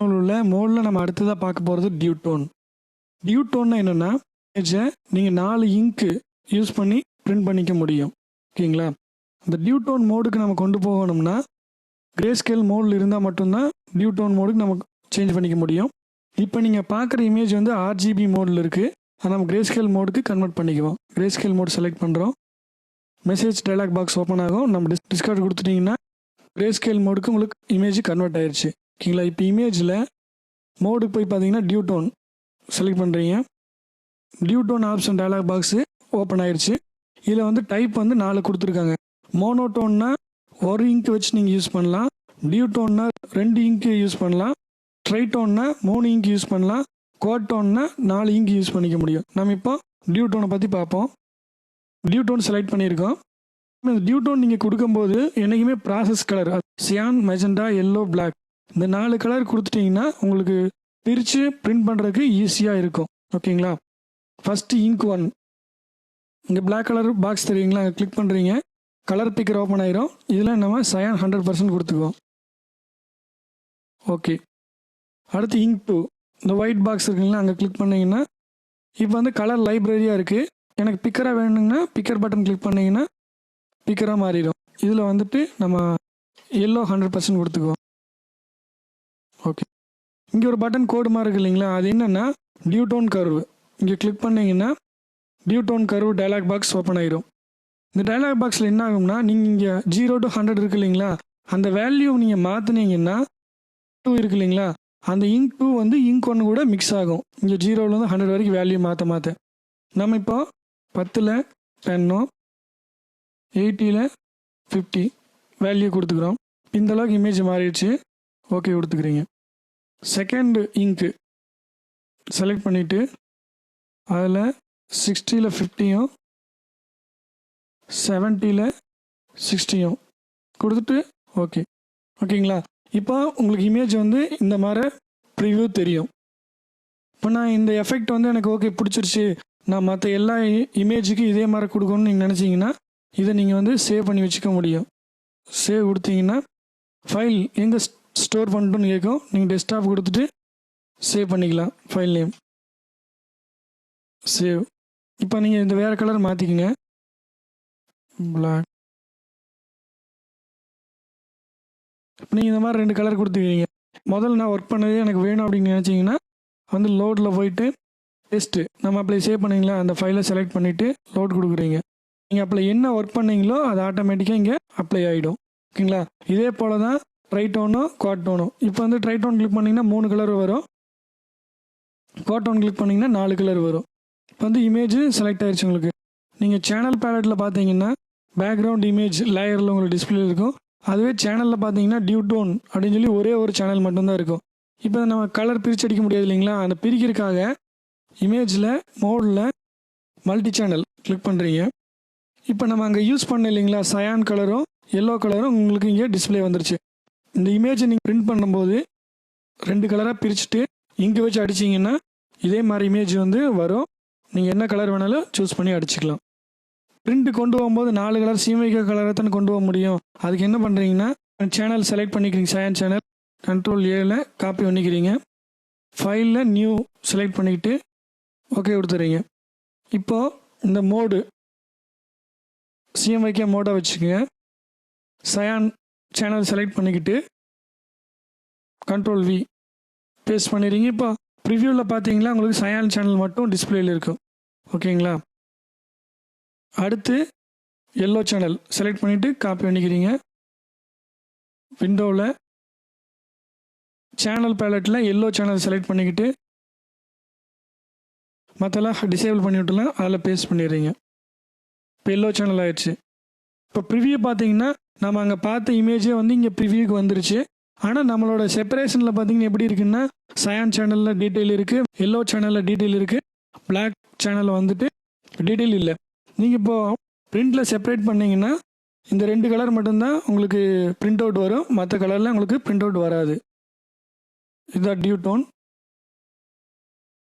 உள்ள மோடில் நம்ம அடுத்ததாக பார்க்க போகிறது டியூ டோன் டியூ டோன்னா என்னென்னா இமேஜை நீங்கள் நாலு இங்க்கு யூஸ் பண்ணி பிரிண்ட் பண்ணிக்க முடியும். ஓகேங்களா? அந்த டியூ டோன் மோடுக்கு நம்ம கொண்டு போகணும்னா கிரே ஸ்கேல் மோடில் இருந்தால் மட்டும்தான் டியூ டோன் மோடுக்கு நம்ம சேஞ்ச் பண்ணிக்க முடியும். இப்போ நீங்கள் பார்க்குற இமேஜ் வந்து ஆர்ஜிபி மோடில் இருக்குது அதை நம்ம கிரே ஸ்கேல் மோடுக்கு கன்வெர்ட் பண்ணிக்குவோம். கிரே ஸ்கேல் மோட் செலக்ட் பண்ணுறோம் மெசேஜ் டைலாக் பாக்ஸ் ஓப்பன் ஆகும். நம்ம டிஸ் டிஸ்கார்ட் கொடுத்துட்டிங்கன்னா கிரே ஸ்கேல் மோடுக்கு உங்களுக்கு இமேஜ் கன்வெர்ட் ஆயிடுச்சு ஓகேங்களா? இப்போ இமேஜில் மோடுக்கு போய் பார்த்தீங்கன்னா டியூ டோன் செலக்ட் பண்ணுறீங்க duotone option dialog box open ஆயிடுச்சு. இதில் வந்து டைப் வந்து நாலு கொடுத்துருக்காங்க. மோனோடோன்னா ஒரு இங்க் வச்சு நீங்கள் யூஸ் பண்ணலாம். டியூ டோன்னா ரெண்டு இங்க்கு யூஸ் பண்ணலாம். ட்ரைட்டோன்னா மூணு இங்க் யூஸ் பண்ணலாம். கோட்டோன்னா நாலு இங்க் யூஸ் பண்ணிக்க முடியும். நம்ம இப்போ டியூ டோனை பற்றி பார்ப்போம். டியூ டோன் செலக்ட் பண்ணியிருக்கோம். இந்த டியூ டோன் நீங்கள் கொடுக்கும்போது என்றைக்குமே process colour cyan magenta yellow black இந்த நாலு கலர் கொடுத்துட்டிங்கன்னா உங்களுக்கு பிரித்து பிரிண்ட் பண்ணுறதுக்கு ஈஸியாக இருக்கும். ஓகேங்களா? ஃபஸ்ட்டு இங்க் ஒன் இங்கே பிளாக் கலர் பாக்ஸ் தெரியுங்களா? அங்கே கிளிக் பண்ணுறீங்க கலர் பிக்கர் ஓப்பன் ஆயிரும். இதில் நம்ம சயான் ஹண்ட்ரட் பர்சன்ட் கொடுத்துக்குவோம். ஓகே அடுத்து இங்க் டூ இந்த ஒயிட் பாக்ஸ் இருக்குங்களா? அங்கே கிளிக் பண்ணிங்கன்னா இப்போ வந்து கலர் லைப்ரரியாக இருக்குது எனக்கு பிக்கராக வேணுங்கன்னா பிக்கர் பட்டன் கிளிக் பண்ணிங்கன்னா பிக்கராக மாறிடும். இதில் வந்துட்டு நம்ம எல்லோ ஹண்ட்ரட் பர்சன்ட் கொடுத்துக்குவோம். ஓகே இங்கே ஒரு பட்டன் கோடு மாதிரி இருக்கு இல்லைங்களா? அது என்னென்னா டியூ டோன் கருவு இங்கே கிளிக் பண்ணிங்கன்னா duotone curve dialog box open ஆயிடும் இந்த டைலாக் பாக்ஸில் என்ன ஆகும்னா நீங்கள் இங்கே ஜீரோ டு ஹண்ட்ரட் இருக்கு இல்லைங்களா? அந்த வேல்யூ நீங்கள் மாற்றினீங்கன்னா டூ இருக்கு இல்லைங்களா? அந்த இங்க் டூ வந்து இங்க் ஒன்று கூட மிக்ஸ் ஆகும். இங்கே ஜீரோலேருந்து ஹண்ட்ரட் வரைக்கும் வேல்யூ மாற்ற மாற்ற நம்ம இப்போ பத்தில் டென்னோ எயிட்டியில் ஃபிஃப்டி வேல்யூ கொடுத்துக்கிறோம். இந்தளவுக்கு இமேஜ் மாறிடுச்சு. ஓகே கொடுத்துக்கிறீங்க செகண்ட் இங்க்கு செலக்ட் பண்ணிவிட்டு அதில் சிக்ஸ்டியில் ஃபிஃப்டியும் செவன்ட்டியில் சிக்ஸ்டியும் கொடுத்துட்டு ஓகே ஓகேங்களா இப்போ உங்களுக்கு இமேஜ் வந்து இந்த மாதிரி ப்ரிவ்யூ தெரியும். இப்போ நான் இந்த எஃபெக்ட் வந்து எனக்கு ஓகே பிடிச்சிருச்சு. நான் மற்ற எல்லா இமேஜுக்கு இதே மாதிரி கொடுக்கணும்னு நீங்கள் நினச்சிங்கன்னா இதை நீங்கள் வந்து சேவ் பண்ணி வச்சுக்க முடியும். சேவ் கொடுத்தீங்கன்னா ஃபைல் எங்கே ஸ்டோர் பண்ணிட்டோன்னு கேட்கும். நீங்கள் டெஸ்க்டாப் கொடுத்துட்டு சேவ் பண்ணிக்கலாம் ஃபைல் நேம் சேவ் இப்போ நீங்கள் இந்த வேறு கலர் மாற்றிக்கிங்க பிளாக் இப்போ நீங்கள் இந்த மாதிரி ரெண்டு கலர் கொடுத்துக்கிறீங்க. முதல்ல நான் ஒர்க் பண்ணதே எனக்கு வேணும் அப்படின்னு நினச்சிங்கன்னா வந்து லோடில் போயிட்டு டெஸ்ட்டு நம்ம அப்படி சேவ் பண்ணிங்களா? அந்த ஃபைலை செலக்ட் பண்ணிவிட்டு லோட் கொடுக்குறீங்க. நீங்கள் அப்படி என்ன ஒர்க் பண்ணீங்களோ அது ஆட்டோமேட்டிக்காக இங்கே அப்ளை ஆகிடும் ஓகேங்களா? இதே போல் தான் ட்ரைட்டோனும் குவாட்டோனும் இப்போ வந்து ட்ரைட்டோன் கிளிக் பண்ணிங்கன்னா மூணு கலர் வரும். குவாட்டோன் கிளிக் பண்ணிங்கன்னா நாலு கலர் வரும். இப்போ வந்து இமேஜ் செலக்ட் ஆயிடுச்சு உங்களுக்கு. நீங்கள் சேனல் பேலட்டில் பார்த்தீங்கன்னா பேக்ரவுண்ட் இமேஜ் லேயரில் உங்களுக்கு டிஸ்பிளே இருக்கும். அதுவே சேனலில் பார்த்தீங்கன்னா டியூ டோன் அப்படின்னு சொல்லி ஒரே ஒரு சேனல் மட்டும்தான் இருக்கும். இப்போ நம்ம கலர் பிரித்து அடிக்க முடியாது இல்லைங்களா? அந்த பிரிக்கிறதுக்காக இமேஜில் மோடில் மல்டி சேனல் கிளிக் பண்ணுறீங்க இப்போ நம்ம அங்கே யூஸ் பண்ண இல்லைங்களா? சயான் கலரும் எல்லோ கலரும் உங்களுக்கு இங்கே டிஸ்பிளே வந்துருச்சு. இந்த இமேஜை நீங்கள் பிரிண்ட் பண்ணும்போது ரெண்டு கலராக பிரிச்சுட்டு இங்கே வச்சு அடிச்சிங்கன்னா இதே மாதிரி இமேஜ் வந்து வரும். நீங்கள் என்ன கலர் வேணாலும் சூஸ் பண்ணி அடிச்சுக்கலாம். பிரிண்ட் கொண்டு போகும்போது நாலு கலர் சீமைக்க கலரை தானே கொண்டு போக முடியும். அதுக்கு என்ன பண்ணுறீங்கன்னா சேனல் செலக்ட் பண்ணிக்கிறீங்க. சயன் சேனல் கண்ட்ரோல் ஏல காப்பி பண்ணிக்கிறீங்க. ஃபைலில் நியூ செலக்ட் பண்ணிக்கிட்டு ஓகே கொடுத்துறீங்க. இப்போது இந்த மோடு சிஎம்ஐகே மோடை வச்சுக்கோங்க. சயான் சேனல் செலக்ட் பண்ணிக்கிட்டு கண்ட்ரோல் வி பேஸ்ட் பண்ணிடுறீங்க இப்போ ப்ரிவியூவில் பார்த்தீங்கன்னா உங்களுக்கு சயான் சேனல் மட்டும் டிஸ்பிளேயில் இருக்கும். ஓகேங்களா? அடுத்து எல்லோ சேனல் செலக்ட் பண்ணிவிட்டு காப்பி பண்ணிக்கிறீங்க. விண்டோவில் சேனல் பேலட்டில் எல்லோ சேனல் செலக்ட் பண்ணிக்கிட்டு மற்றெல்லாம் டிசேபிள் பண்ணி விட்டுலாம் அதில் பேஸ்ட் பண்ணிடுறீங்க. இப்போ எல்லோ சேனல் ஆயிடுச்சு. இப்போ ப்ரிவியூ பார்த்தீங்கன்னா நம்ம அங்கே பார்த்த இமேஜே வந்து இங்கே ப்ரிவியூக்கு வந்துருச்சு. ஆனால் நம்மளோட செப்பரேஷனில் பார்த்தீங்கன்னா எப்படி இருக்குன்னா சயான் சேனலில் டீட்டெயில் இருக்குது எல்லோ சேனலில் டீட்டெயில் இருக்குது பிளாக் சேனலில் வந்துட்டு டீட்டெயில் இல்லை. நீங்கள் இப்போது பிரிண்டில் செப்பரேட் பண்ணிங்கன்னா இந்த ரெண்டு கலர் மட்டும்தான் உங்களுக்கு பிரிண்ட் அவுட் வரும். மற்ற கலரில் உங்களுக்கு பிரிண்ட் அவுட் வராது. இதுதான் டியூ டோன்